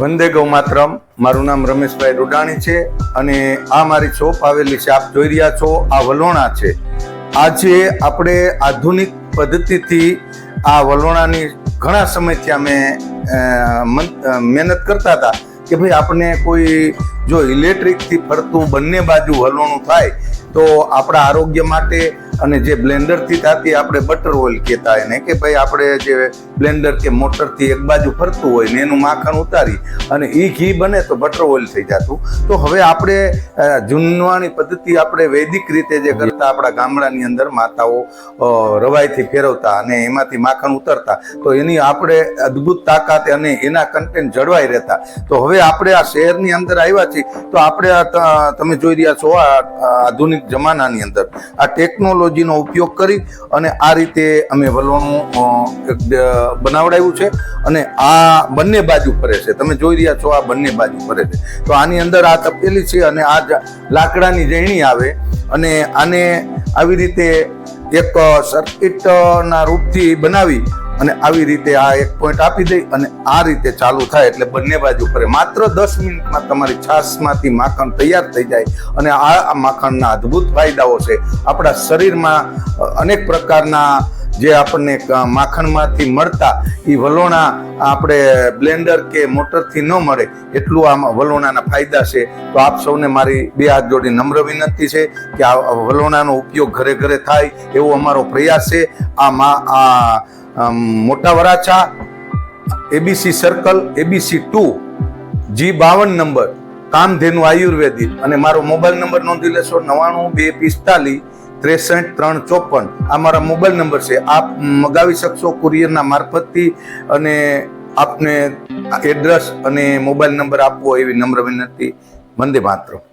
વંદે ગૌ માતરમ મારું નામ રમેશભાઈ રોડાણી છે અને આ મારી શોપ આવેલી છે. આપ જોઈ રહ્યા છો, આ વલોણા છે. આજે આપણે આધુનિક પદ્ધતિથી આ વલોણાની ઘણા સમયથી અમે મહેનત કરતા હતા કે ભાઈ આપણે કોઈ, જો ઇલેક્ટ્રિકથી ફરતું બંને બાજુ વલોણું થાય, તો આપણા આરોગ્ય માટે અને જે બ્લેન્ડરથી થતી આપણે બટર ઓઇલ કહેતા એને કે ભાઈ આપણે જે બ્લેન્ડર કે મોટરથી એક બાજુ ફરતું હોય ને, એનું માખણ ઉતારી અને એ ઘી બને તો બટર ઓઇલ થઈ જતું. તો હવે આપણે જૂનવાની પદ્ધતિ આપણે વૈદિક રીતે જે કરતા આપણા ગામડાની અંદર માતાઓ રવાઈથી ફેરવતા અને એમાંથી માખણ ઉતરતા, તો એની આપણે અદ્ભુત તાકાત અને એના કન્ટેન્ટ જળવાઈ રહેતા. તો હવે આપણે આ શહેરની અંદર આવ્યા છીએ, તો આપણે તમે જોઈ રહ્યા છો આ આધુનિક જમાનાની અંદર. આ ટેકનોલોજીનો ઉપયોગ કરી અને આ રીતે અમે વલણું એક બનાવડાવ્યું છે અને આ બંને બાજુ ફરે છે. તમે જોઈ રહ્યા છો આ બંને બાજુ ફરે છે. તો આની અંદર આ તપેલી છે અને આ લાકડાની જૈણી આવે અને આને આવી રીતે એક સર્કિટના રૂપથી બનાવી અને આવી રીતે આ એક પોઈન્ટ આપી દઈ અને આ રીતે ચાલુ થાય એટલે બંને બાજુ ફરે. માત્ર દસ મિનિટમાં તમારી છાશમાંથી માખણ તૈયાર થઈ જાય અને આ માખણના અદ્ભુત ફાયદાઓ છે. આપણા શરીરમાં અનેક પ્રકારના જે આપણને માખણમાંથી મળતા એ વલોણા આપણે બ્લેન્ડર કે મોટરથી ન મળે એટલું આમાં વલોણાના ફાયદા છે. તો આપ સૌને મારી બે હાથ જોડી નમ્ર વિનંતી છે કે આ વલોણાનો ઉપયોગ ઘરે ઘરે થાય એવો અમારો પ્રયાસ છે. આ આ મોટા Varachha ABC circle ABC two G બાવન નંબર, કામધેનુ આયુર્વેદિક. અને મારો મોબાઈલ નંબર નોંધી લેશો નવાણું બે પિસ્તાલીસ ત્રેસઠ ત્રણ ચોપન. આ મારા મોબાઈલ નંબર છે. આપ મગાવી શકશો કુરિયરના મારફતથી અને આપને એડ્રેસ અને મોબાઈલ નંબર આપવો એવી નમ્ર વિનંતી. વંદે માતરમ.